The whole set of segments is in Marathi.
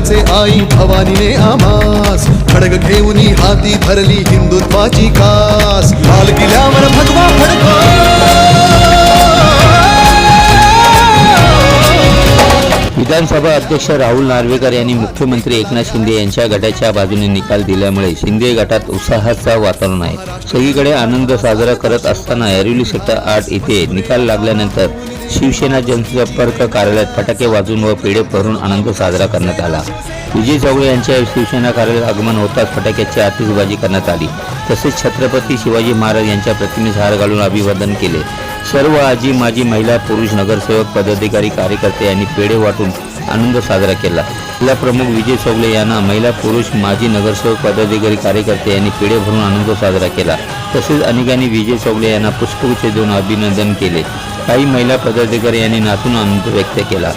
दिले आई भवानीने आमास. खडग घेऊन हाती धरली हिंदुत्वाची कास. लाल किल्ल्यावर भगवा फडका विधानसभा अध्यक्ष राहुल नार्वेकर यांनी मुख्यमंत्री एकनाथ शिंदे यांच्या गटाच्या बाजूने निकाल दिल्यामुळे शिंदे गटात उत्साहाचा वातावरण आहे. सगळीकडे आनंद साजरा करत असताना एरिवली सेक्टर आठ येथे निकाल लागल्यानंतर शिवसेना जनसंपर्क कार्यालयात फटाके वाजून व पेढे भरून आनंद साजरा करण्यात आला. विजय चौगळे यांच्या शिवसेना कार्यालयात आगमन होताच फटाक्याची आतिषबाजी करण्यात आली. तसेच छत्रपती शिवाजी महाराज यांच्या प्रतिमेस हार घालून अभिवादन केले. सर्व आजी माजी महिला पुरुष नगरसेवक पदाधिकारी कार्यकर्ते यांनी पेढे वाटून आनंद साजरा केला. जिल्हा प्रमुख विजय चौगले यांना महिला पुरुष माजी नगरसेवक पदाधिकारी कार्यकर्ते यांनी पेढे भरून आनंद साजरा केला. तसेच अनेकांनी विजय चौगले यांना पुष्पगुच्छ देऊन अभिनंदन केले. काही महिला पदाधिकारी यांनी नातून आनंद व्यक्त केला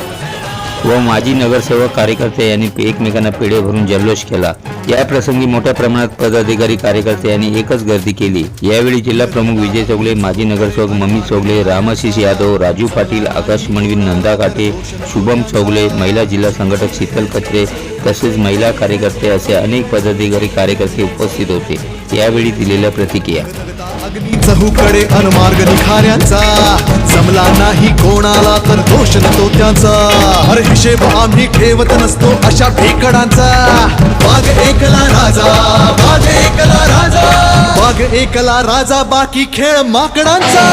व माजी नगरसेवक कार्यकर्ते यांनी एकमेकांना पेढे भरून जल्लोष केला. या प्रसंगी मोठ्या प्रमाणात पदाधिकारी कार्यकर्ते यांनी एकच गर्दी केली. यावेळी जिल्हा प्रमुख विजय चौगले माजी नगरसेवक मम्मी चौगले रामाशिष यादव राजू पाटील आकाश मणवी नंदा काटे शुभम चौगले महिला जिल्हा संघटक शीतल कचरे तसेच महिला कार्यकर्ते असे अनेक पदाधिकारी कार्यकर्ते उपस्थित होते. यावेळी दिलेल्या प्रतिक्रिया अग्नी चहूकडे अनमार्ग निखाऱ्यांचा. जमला नाही कोणाला तर दोष नसतो त्याचा. हर हिशेब आम्ही ठेवत नसतो अशा ठेकडांचा. बाग एकला राजा बाग एकला राजा. बाग एकला राजा बाकी खेळ माकडांचा.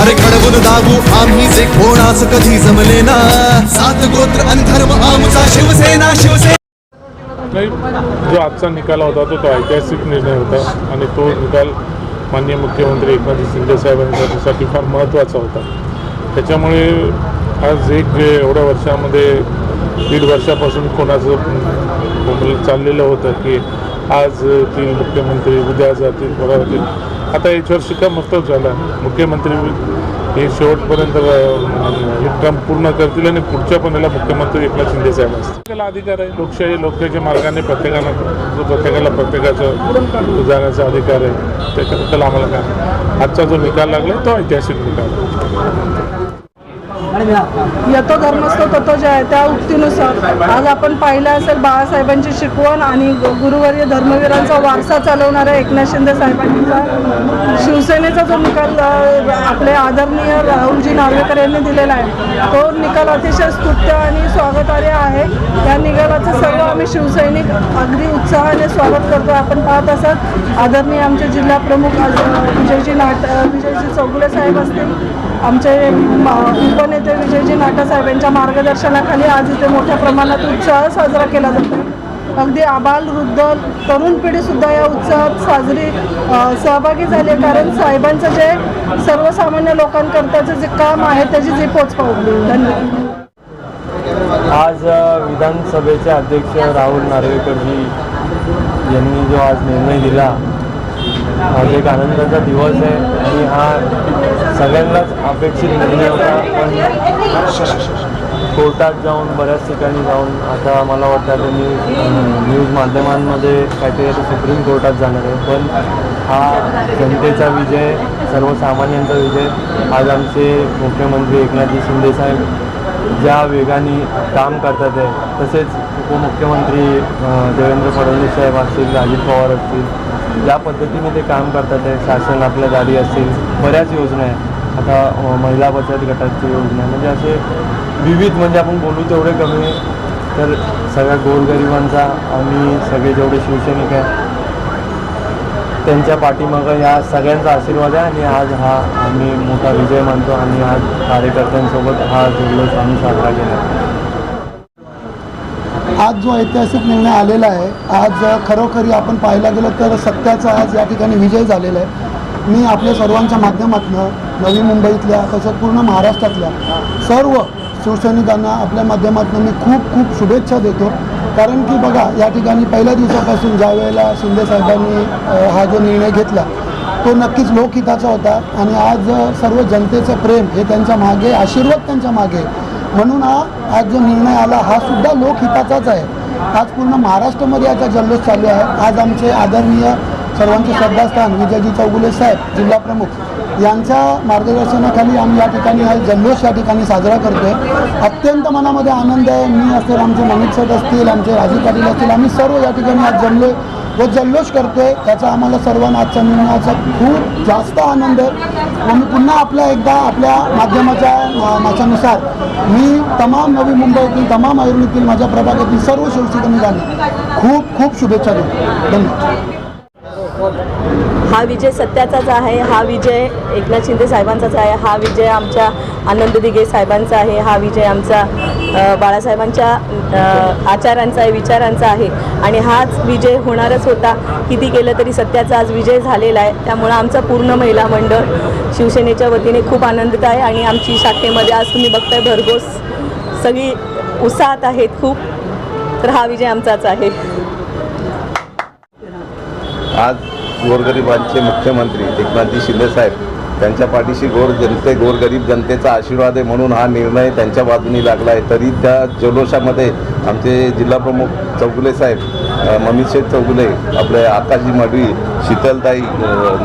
अरे खडबून दाबू आम्ही जे कोणाच कधी जमले ना. सात गोत्र आणि धर्म आमचा शिवसेना शिवसेना. नाही जो आजचा निकाल होता तो तो ऐतिहासिक निर्णय होता आणि तो निकाल माननीय मुख्यमंत्री एकनाथ शिंदे साहेबांसाठी फार महत्त्वाचा होता. त्याच्यामुळे आज एक जे एवढ्या वर्षामध्ये दीड वर्षापासून कोणाचं चाललेलं होतं की आज ती मुख्यमंत्री उद्या जातील परवा जातील. आता याच्यावर शिक्कामोर्तब झाला. मुख्यमंत्री हे शेवटपर्यंत हे काम पूर्ण करतील आणि पुढच्या पण याला मुख्यमंत्री एकनाथ शिंदे साहेब असतील. अधिकार आहे. लोकशाही लोकशाहीच्या मार्गाने प्रत्येकाला जो प्रत्येकाला प्रत्येकाचं जाण्याचा अधिकार आहे त्याच्याबद्दल आम्हाला काय? आजचा जो निकाल लागला तो ऐतिहासिक निकाल यतो धर्मस्तो ततो आहे त्या उक्तीनुसार आज आपण पाहिलं असेल बाळासाहेबांची शिकवण आणि गुरुवर्य धर्मवीरांचा वारसा चालवणाऱ्या एकनाथ शिंदे साहेबांचा. शिवसेनेचा जो निकाल आपले आदरणीय राहुलजी नार्वेकर यांनी दिलेला आहे तो निकाल अतिशय स्तुत्य आणि स्वागतार्ह आहे. या निकालाचं सर्व आम्ही शिवसैनिक अगदी उत्साहाने स्वागत करतो आपण पाहत असत आदरणीय आमचे जिल्हा प्रमुख विजयजी नाट विजयजी चौगुले साहेब असतील आमचे उपनेते विजयजी नाटासाहेब यांच्या मार्गदर्शनाखाली आज इथे मोठ्या प्रमाणात उत्साह साजरा केला जातो. अगदी आबाल वृद्ध तरुण पिढीसुद्धा या उत्सवात साजरी सहभागी झाली कारण साहेबांचं जे सर्वसामान्य लोकांकरताचं जे काम आहे त्याची जी पोचपावली धन्यवाद. आज विधानसभेचे अध्यक्ष राहुल नार्वेकरजी यांनी जो आज निर्णय दिला आज एक आनंदाचा दिवस आहे. आणि हा सगळ्यांनाच अपेक्षित निर्णय होता पण कोर्टात जाऊन बऱ्याच ठिकाणी जाऊन आता मला वाटतं त्यांनी न्यूज माध्यमांमध्ये काहीतरी आता सुप्रीम कोर्टात जाणार आहे. पण हा जनतेचा विजय सर्वसामान्यांचा विजय आज आमचे मुख्यमंत्री एकनाथजी शिंदेसाहेब ज्या वेगाने काम करतात आहे तसेच उपमुख्यमंत्री देवेंद्र फडणवीस साहेब असतील अजित पवार असतील ज्या पद्धतीने ते काम करतात आहे शासन आपल्या दारी असतील बऱ्याच योजना आहेत. आता महिला बचत गटाची योजना म्हणजे असे विविध म्हणजे आपण बोलू तेवढे कमी तर सगळ्या गोरगरिबांचा आम्ही सगळे जेवढे शिवसैनिक आहे त्यांच्या पाठीमागं या सगळ्यांचा आशीर्वाद आहे आणि आज हा आम्ही मोठा विजय मानतो आणि आज कार्यकर्त्यांसोबत हा जल्लोष आम्ही साजरा केला. आज जो ऐतिहासिक निर्णय आलेला आहे आज खरोखरी आपण पाहायला गेलो तर सत्याचा आज या ठिकाणी विजय झालेला आहे. मी आपल्या सर्वांच्या माध्यमातून नवी मुंबईतल्या तसंच पूर्ण महाराष्ट्रातल्या सर्व शिवसैनिकांना आपल्या माध्यमातून मी खूप खूप शुभेच्छा देतो. कारण की बघा या ठिकाणी पहिल्या दिवसापासून ज्या वेळेला शिंदे साहेबांनी हा जो निर्णय घेतला तो नक्कीच लोकहिताचा होता आणि आज सर्व जनतेचं प्रेम हे त्यांच्या मागे आशीर्वाद त्यांच्या मागे म्हणून हा आज जो निर्णय आला हा सुद्धा लोकहिताचाच आहे. आज पूर्ण महाराष्ट्रामध्ये याचा जल्लोष चालू आहे. आज आमचे आदरणीय सर्वांचे श्रद्धास्थान विजयजी चौगुले साहेब जिल्हाप्रमुख यांच्या मार्गदर्शनाखाली आम्ही या ठिकाणी हा जल्लोष या ठिकाणी साजरा करतोय. अत्यंत मनामध्ये आनंद आहे. मी असेल आमचे मनित सट असतील आमचे राजू पाटील असतील आम्ही सर्व या ठिकाणी आज जमलो व जल्लोष करतोय. त्याचा आम्हाला सर्वांना आजच्या निर्णयाचा खूप जास्त आनंद आहे. आणि पुन्हा आपल्या एकदा आपल्या माध्यमाच्या माझ्यानुसार मी तमाम नवी मुंबईतील तमाम ऐरणीतील माझ्या प्रभागातील सर्व शिवसैनिकांना खूप खूप शुभेच्छा देतो. धन्यवाद. हा विजय सत्याचाच आहे हा विजय एकनाथ शिंदे साहेबांचाच आहे हा विजय आमच्या आनंद दिघे साहेबांचा आहे हा विजय आमचा बाळासाहेबांच्या आचारांचा आहे विचारांचा आहे. आणि हाच विजय होणारच होता. किती केलं तरी सत्याचा आज विजय झालेला आहे. त्यामुळं आमचा पूर्ण महिला मंडळ शिवसेनेच्या वतीने खूप आनंदित आहे आणि आमची शाखेमध्ये आज तुम्ही बघताय भरघोस सगळी उत्साहात आहेत खूप. तर हा विजय आमचाच आहे. आज गोरगरिबांचे मुख्यमंत्री एकनाथजी शिंदे साहेब त्यांच्या पाठीशी गोर जनते गोरगरीब जनतेचा आशीर्वाद आहे म्हणून हा निर्णय त्यांच्या बाजूनी लागला आहे तरी त्या जल्लोषामध्ये आमचे जिल्हाप्रमुख चौगुले साहेब अ, चौगुले आपले आकाशजी मडवी शीतलताई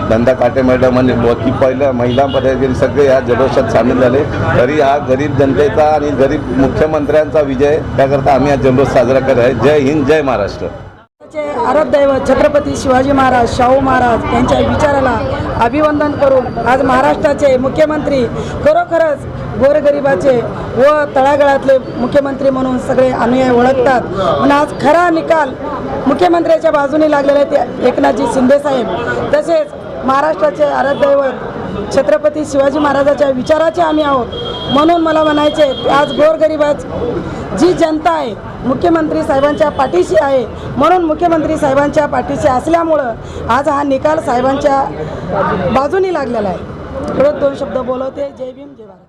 नंदा काटे मॅडम आणि बाकी पहिल्या महिला पदाधिकारी सगळे या जल्लोषात सामील झाले. तरी हा गरीब जनतेचा आणि गरीब मुख्यमंत्र्यांचा विजय त्याकरता आम्ही हा जल्लोष साजरा करत आहे. जय हिंद जय महाराष्ट्र. चे छत्रपती शिवाजी महाराज शाहू महाराज यांच्या विचाराला अभिवंदन करून आज महाराष्ट्राचे मुख्यमंत्री खरोखरच गोरगरिबाचे व तळागाळातले मुख्यमंत्री म्हणून सगळे अनुयायी ओळखतात. पण आज खरा निकाल मुख्यमंत्र्याच्या बाजूने लागलेले ते एकनाथजी शिंदेसाहेब तसेच महाराष्ट्राचे आराध्यदैवत छत्रपती शिवाजी महाराजाच्या विचाराचे आम्ही आहोत. म्हणून मला म्हणायचे आज गोरगरिबाच जी जनता आहे मुख्यमंत्री साहेबांच्या पाठीशी आहे. म्हणून मुख्यमंत्री साहेबांच्या पाठीशी असल्यामुळं आज हा निकाल साहेबांच्या बाजूनी लागलेला आहे. परत दोन शब्द बोलवते. जय भीम जय भारत.